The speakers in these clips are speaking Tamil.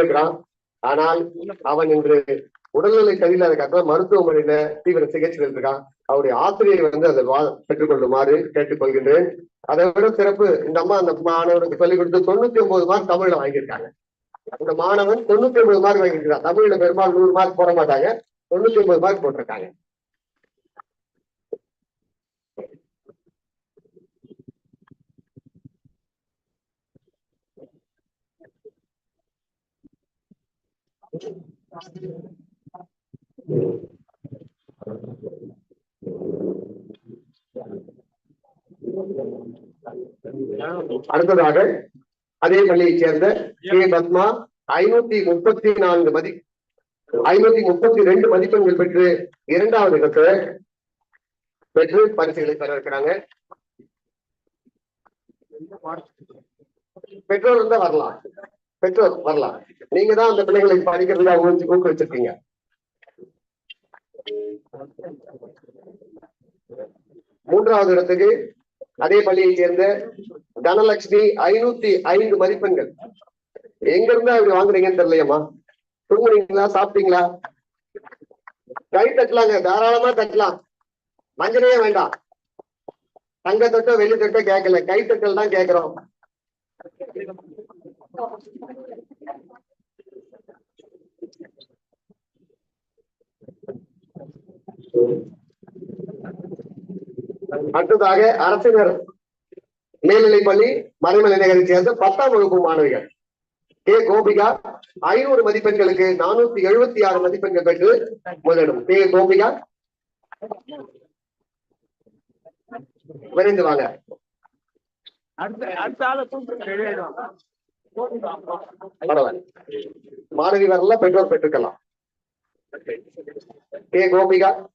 இருக்கிறான். ஆனால் அவன் இன்று உடல்நிலை சரியில்லாத மருத்துவமனையில தீவிர சிகிச்சையில் இருக்கான் அவருடைய ஆசிரியை வந்து அதை வா பெற்றுக்கொள்ளுமாறு கேட்டுக்கொள்கின்றேன். அதை விட சிறப்பு இந்த அம்மா அந்த மாணவனுக்கு சொல்லிக் கொடுத்து தொண்ணூத்தி ஒன்பது மார்க் தமிழ்ல வாங்கியிருக்காங்க. அந்த மாணவன் தொண்ணூத்தி ஒன்பது மார்க் வாங்கியிருக்கான் தமிழ்ல பெரும்பாலும் நூறு மார்க் போட மாட்டாங்க. தொண்ணூத்தி ஒன்பது மார்க் போட்டிருக்காங்க. அடுத்ததாக அதே பள்ளியைச் சேர்ந்த கே. பத்மா ஐநூத்தி முப்பத்தி நான்கு மதி ஐநூத்தி முப்பத்தி ரெண்டு மதிப்பெண்கள் பெற்று இரண்டாவது இடத்துல பெற்று பரிசுகளை பெற இருக்கிறாங்க பெற்றோர் இருந்தா வரலாம். பெற்றோர் வரலாம். நீங்க தான் அந்த பிள்ளைகளை படிக்கிறதுல ஊக்கி ஊக்குவிச்சிருக்கீங்க மூன்றாவது இடத்துக்கு அதே பள்ளியை சேர்ந்த தனலட்சுமி ஐநூத்தி ஐந்து மதிப்பெண்கள். எங்க இருந்தா இப்படி வாங்குறீங்கன்னு தெரியலையம்மா. தூங்குறீங்களா சாப்பிட்டீங்களா? கை தட்டலாங்க. தாராளமா தட்டலாம். மஞ்சளையே வேண்டாம். தங்க தட்டோ வெளி தட்டோ கேட்கல. கை தட்டல் தான் கேட்கிறோம். அடுத்ததாக அரசினர் மேல்நிலைப்பள்ளி மறைமலை நகரை சேர்ந்த பத்தாம் வகுப்பு மாணவிகள். கே. கோபிகா ஐநூறு மதிப்பெண்களுக்கு நானூத்தி எழுபத்தி ஆறு மதிப்பெண்கள் பெற்று முதலிடம். கே. கோபிகா. விரைந்து வாங்க. அடுத்த அடுத்த ஆளை கூப்பிட்டு மாணவி வரல பெற்றோர் பெற்றுக்கலாம். கே. கோபிகா.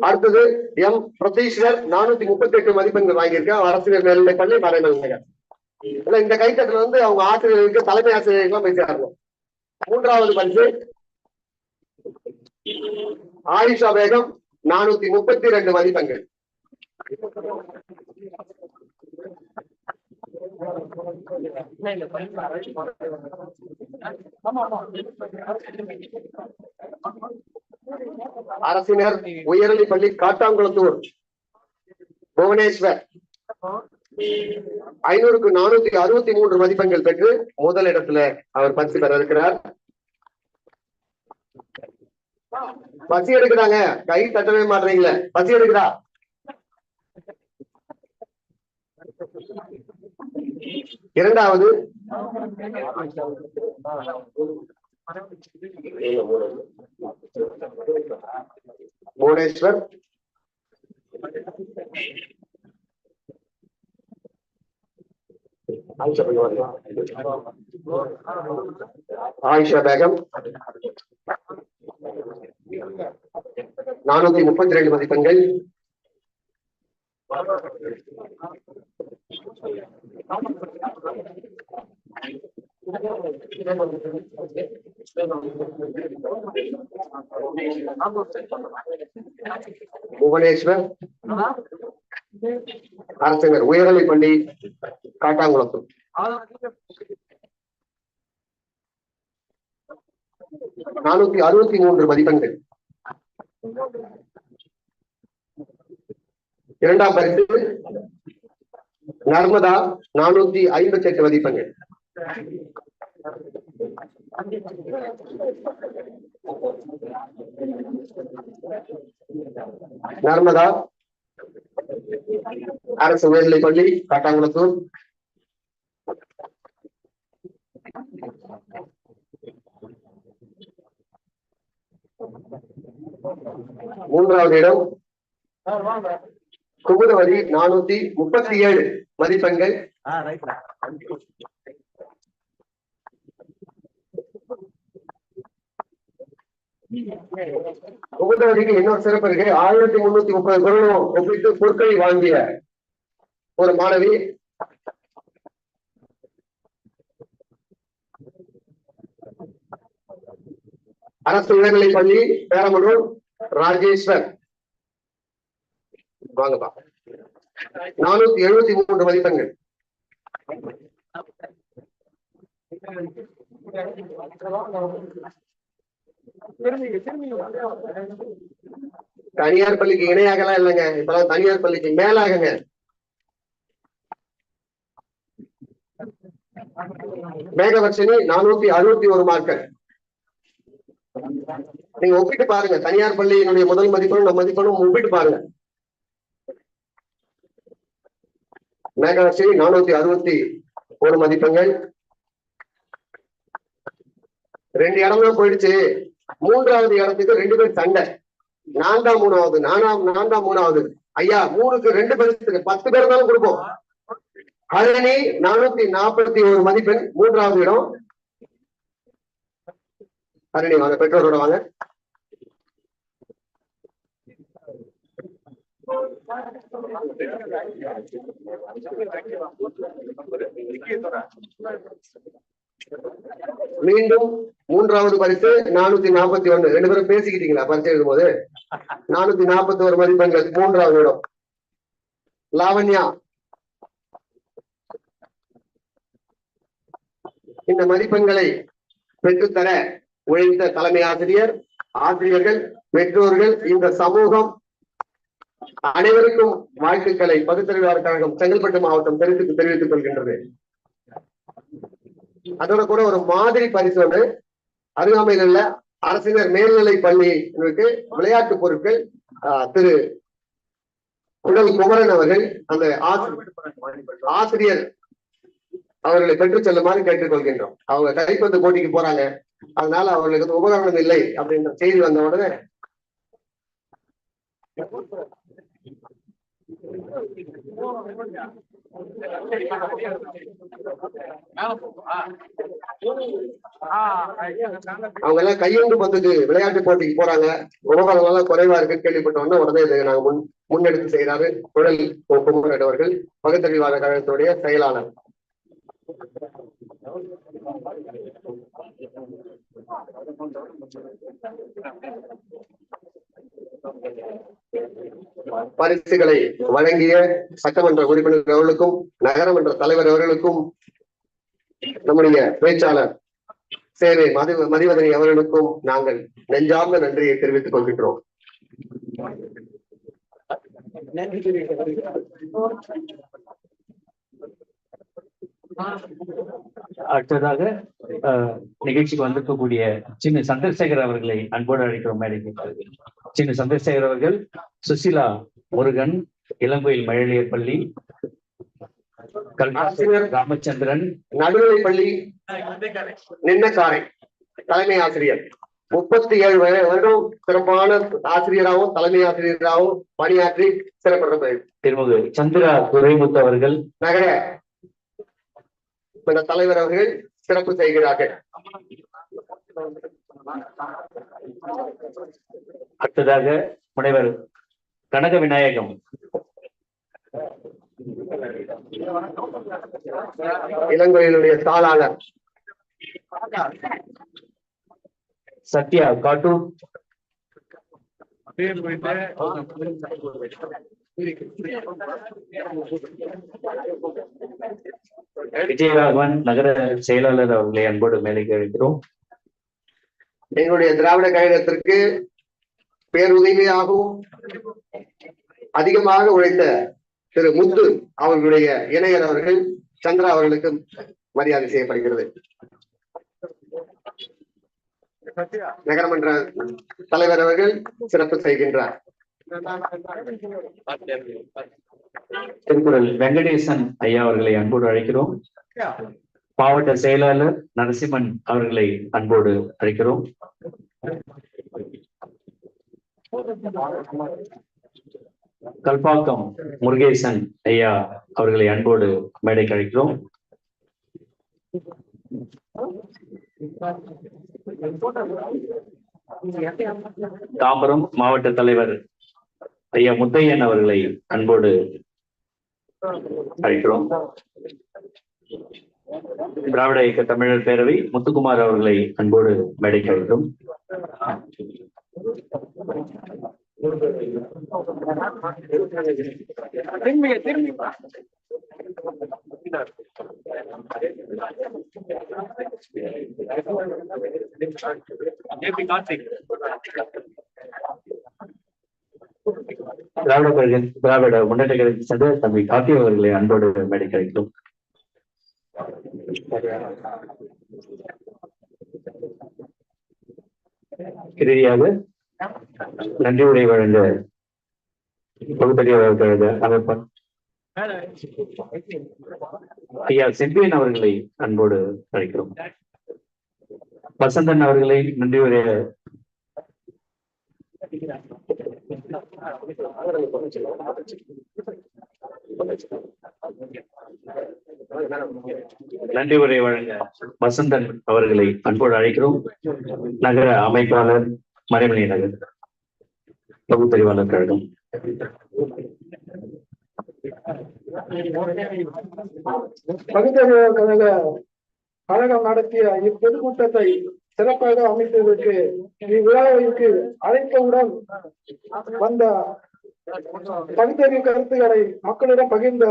அடுத்தது எம். பிரதீஸ்வர் நானூத்தி முப்பத்தி எட்டு மதிப்பெண்கள் வாங்கியிருக்கேன். அரசியல் மேல்நிலை பள்ளி மறைமல் நகர் இந்த கைத்தட்டல் வந்து அவங்க ஆசிரியர்களுக்கு தலைமை ஆசிரியர்களுக்கு போய் சேரணும். மூன்றாவது பரிசு. ஆயிஷா பேகம் நானூத்தி முப்பத்தி ரெண்டு மதிப்பெண்கள். அரசினர் உயர்நிலை பள்ளி காட்டாங்குளத்தூர் புவனேஸ்வர். ஐநூறுக்கு நானூத்தி அறுபத்தி மூன்று மதிப்பெண்கள் பெற்று முதல் இடத்துல அவர் பரிசு பெற இருக்கிறார். பசி எடுக்கிறாங்க கை தட்டவே மாட்டீங்களே பசி எடுக்கிறா இரண்டாவது புவனேஸ்வர் ஆயிஷா பேகம் ஆயிஷா பேகம் நானூத்தி முப்பத்தி ரெண்டு மதிப்பெண்கள். புவனேஸ்வர் அரசங்கர் உயர்நிலை பள்ளி காட்டாங்குளத்தூர். நானூத்தி அறுபத்தி மூன்று மதிப்பெண்கள். இரண்டாம் பரிசு நர்மதா நானூத்தி ஐம்பத்தி எட்டு மதிப்பெண்கள். நர்மதா. அரசு உயர்நிலைப் பள்ளி காட்டாங்குளத்தூர். மூன்றாவது இடம். குமுதவதி நானூத்தி முப்பத்தி ஏழு. மதிப்பெண்கள். குமுதவதிக்கு இன்னொரு சிறப்பு இருக்கு. ஆயிரத்தி முன்னூத்தி முப்பது குரலும் ஒப்பிட்டு பொருட்களை வாங்கிய ஒரு மாணவி. அரசு உயர்நிலைப் பள்ளி பேரமனூர் ராஜேஸ்வர் வாங்கப்பா நானூத்தி எழுபத்தி மூன்று மதிப்பெண்கள். தனியார் பள்ளிக்கு இணையாகலாம் இல்லைங்க. இப்பெல்லாம் தனியார் பள்ளிக்கு மேலாகங்க. மேகவர்ஷினி நானூத்தி அறுபத்தி ஒரு மார்க்கள் நீங்க ஒப்பிட்டு பாருங்க. தனியார் பள்ளியினுடைய முதல் மதிப்பெண்ணும் நம்ம மதிப்பெண்ணும் ஒப்பிட்டு பாருங்க. மேகாட்சி நானூத்தி அறுபத்தி ஒரு மதிப்பெண்கள். ரெண்டு இடம் போயிடுச்சு. மூன்றாவது இடத்துக்கு ரெண்டு பேர் சண்டை. நான் தான் மூணாவது நானாம் நான் தான் மூணாவது. ஐயா மூணுக்கு ரெண்டு பேருக்கு பத்து பேர் தான் கொடுப்போம். ஹரணி நானூத்தி நாற்பத்தி ஒரு மதிப்பெண் மூன்றாவது இடம். ஹரணி வாங்க பெற்றோரோட வாங்க. மீண்டும் மூன்றாவது பரிசு நானூத்தி நாற்பத்தி ஒண்ணு ரெண்டு பேரும் பேசிக்கிட்டீங்களா பரிசு எழுதும் போது நானூத்தி நாற்பத்தி ஒரு மதிப்பெண்கள் மூன்றாவது இடம். லாவண்யா. இந்த மதிப்பெண்களை பெற்றுத்தர உழைத்த தலைமை ஆசிரியர் ஆசிரியர்கள் பெற்றோர்கள் இந்த சமூகம் அனைவருக்கும் வாழ்த்துக்களை பகுத்தறிவாளர் கழகம் செங்கல்பட்டு மாவட்டம் தெரிவித்து தெரிவித்துக் கொள்கின்றது. அதோட கூட ஒரு மாதிரி பரிசு ஒன்று அருகாமையில் உள்ள அரசினர் மேல்நிலை பள்ளிக்கு விளையாட்டு பொருட்கள் திரு உடல் குமரன் அவர்கள் அந்த ஆசிரியர் அவர்களை பெற்றுச் செல்லுமாறு கேட்டுக்கொள்கின்றோம் அவங்க கைப்பந்து போட்டிக்கு போறாங்க. அதனால அவர்களுக்கு உபகரணம் இல்லை அப்படின்ற செய்தி வந்த உடனே அவங்க எல்லாம் கையெழுந்து பத்துக்கு விளையாட்டு போட்டிக்கு போறாங்க. உபகரணம் எல்லாம் குறைவா இருக்கு கேள்விப்பட்டவொன்னே உடனே இதை நாங்க முன் முன்னெடுத்து செய்கிறாரு குடல் குமரன் அவர்கள். பகுத்தறிவாத கழகத்துடைய செயலாளர். பரிசுகளை வழங்கிய சட்டமன்ற உறுப்பினர் அவர்களுக்கும் நகரமன்ற தலைவர் அவர்களுக்கும் நம்முடைய பேச்சாளர் சேவை மதி மதிவதனி அவர்களுக்கும் நாங்கள் நெஞ்சார்ந்த நன்றியை தெரிவித்துக் கொள்கின்றோம். அடுத்ததாக நிகழ்ச்சிக்கு வந்திருக்கக்கூடிய சின்ன சந்திரசேகர் அவர்களை அன்போடு அழைக்கிறோம். மேடைக்கு சின்ன சந்திரசேகர் அவர்கள் சுசிலா முருகன் இளங்கோயில் மழலையர் பள்ளி கல்வியாசிரியர் ராமச்சந்திரன் நடுநிலைப் பள்ளி நின்னக்காரை தலைமை ஆசிரியர். முப்பத்தி ஏழு வரு- வருடம் சிறப்பான ஆசிரியராகவும் தலைமை ஆசிரியராகவும் பணியாற்றி சிறப்பு திருமதி சந்திரா துரைமுத்து அவர்கள் நகர தலைவர் அவர்கள் சிறப்பு செய்கிறார்கள். அடுத்ததாக முனைவர் கனக விநாயகம். இளங்கோயிலுடைய தாளாளர் சத்யா போயிட்டு விஜயராகவன் நகர செயலாளர் அவர்களை அன்போடு மேலைக்கு அழைக்கிறோம் எங்களுடைய திராவிட கழகத்திற்கு பேருதவியாகவும் அதிகமாக உழைத்த திரு முத்து அவர்களுடைய இணையர் அவர்கள் சந்திரா அவர்களுக்கு மரியாதை செய்யப்படுகிறது. நகரமன்ற தலைவர் அவர்கள் சிறப்பு செய்கின்றார். திருக்குறள் வெங்கடேசன் ஐயா அவர்களை அன்போடு அழைக்கிறோம். மாவட்ட செயலாளர் நரசிம்மன் அவர்களை அன்போடு அழைக்கிறோம். கல்பாக்கம் முருகேசன் ஐயா அவர்களை அன்போடு மேடை கழிக்கிறோம் தாம்பரம் மாவட்ட தலைவர் ஐயா முத்தையன் அவர்களை அன்போடு அழைக்கிறோம். திராவிட இயக்க தமிழர் பேரவை முத்துக்குமார் அவர்களை அன்போடு மேடை கழிக்கிறோம் திரும்பி திரும்பி ஏபி கார்த்திக் திராவிட திராவிட முன்னேற்ற கழகத்தை சேர்ந்த தம்பி கார்த்தி அவர்களை அன்போடு மேடை கிடைக்கும் இறுதியாக நன்றி உரை வழங்க பகுத்தறிவாளர் ஐயா செம்பியன் அவர்களை அன்போடு அழைக்கிறோம். வசந்தன் அவர்களை நன்றி உரைய நன்றி உரை வழங்க வசந்தன் அவர்களை அன்போடு அழைக்கிறோம். நகர அமைப்பாளர் மறைமணி நகர் பகுத்தறிவாளர் கழகம். பகுத்தறிவு கழக கழகம் நடத்திய இப்பொதுக்கூட்டத்தை சிறப்பாக அமைத்ததற்கு இவ்விழாவிற்கு அழைத்தவுடன் வந்த பகுத்தறிவு கருத்துக்களை மக்களிடம் பகிர்ந்த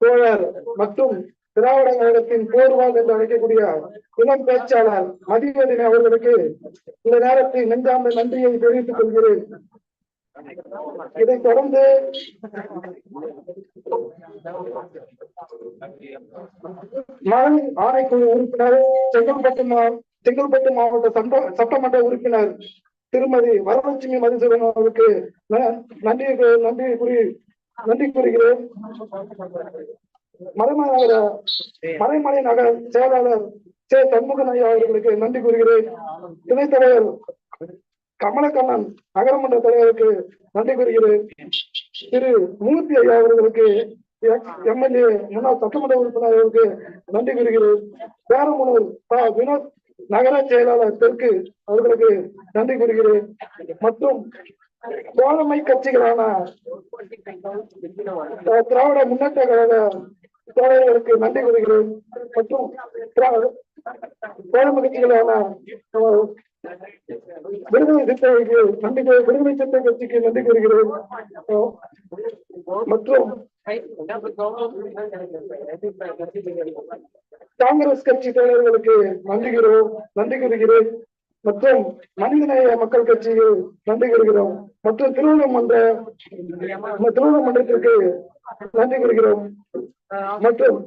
தோழர் மற்றும் திராவிட கழகத்தின் போர்வால் என்று அழைக்கக்கூடிய இளம் பேச்சாளர் மதிவதினை அவர்களுக்கு இந்த நேரத்தில் நெஞ்சார்ந்த நன்றியை தெரிவித்துக் கொள்கிறேன் இதைத் தொடர்ந்து மணல் ஆணைக்குழு உறுப்பினர் செங்கல்பட்டு மா- செங்கல்பட்டு மாவட்ட சட்ட சட்டமன்ற உறுப்பினர் திருமதி வரலட்சுமி மதுசூதன் அவருக்கு ந- நன்றி நன்றி கூறி நன்றி கூறுகிறேன். மறைமலை மறைமலை நகர் செயலாளர் சே சண்முகன் ஐயா அவர்களுக்கு நன்றி கூறுகிறேன். துணைத் தலைவர் கமலக்கண்ணன் நகரமன்ற தலைவருக்கு நன்றி கூறுகிறேன். திரு மூர்த்தி ஐயா அவர்களுக்கு எம்எல்ஏ முன்னாள் சட்டமன்ற உறுப்பினர் அவர்களுக்கு நன்றி கூறுகிறேன். பேரமுனூர் தா வினோத் நகர செயலாளர் தெற்கு அவர்களுக்கு நன்றி கூறுகிறேன். மற்றும் தோழமை கட்சிகளான திராவிட முன்னேற்ற கழக தோழர்களுக்கு நன்றி கூறுகிறேன். மற்றும் தோழமை கட்சிகளான விடுதலை சிறுத்தைகளுக்கு நன்றி விடுதலை சிறுத்தை கட்சிக்கு நன்றி கூறுகிறேன். மற்றும் காங்கிரஸ் கட்சி தலைவர்களுக்கு நன்றி கூறுகிறோம் நன்றி கூறுகிறேன். மற்றும் மனிதநேய மக்கள் கட்சிக்கு நன்றி கூறுகிறோம். மற்றும் திருவண்ணாமன்ற திருவண்ணாமன்றத்திற்கு நன்றி கூறுகிறோம். மற்றும்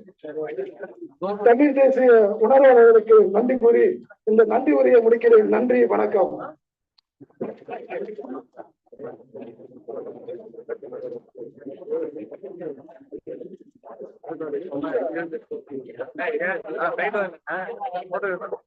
தமிழ் தேசிய உணர்வாளர்களுக்கு நன்றி கூறி இந்த நன்றி உரையை முடிக்கிறேன் நன்றி வணக்கம் போட்டோ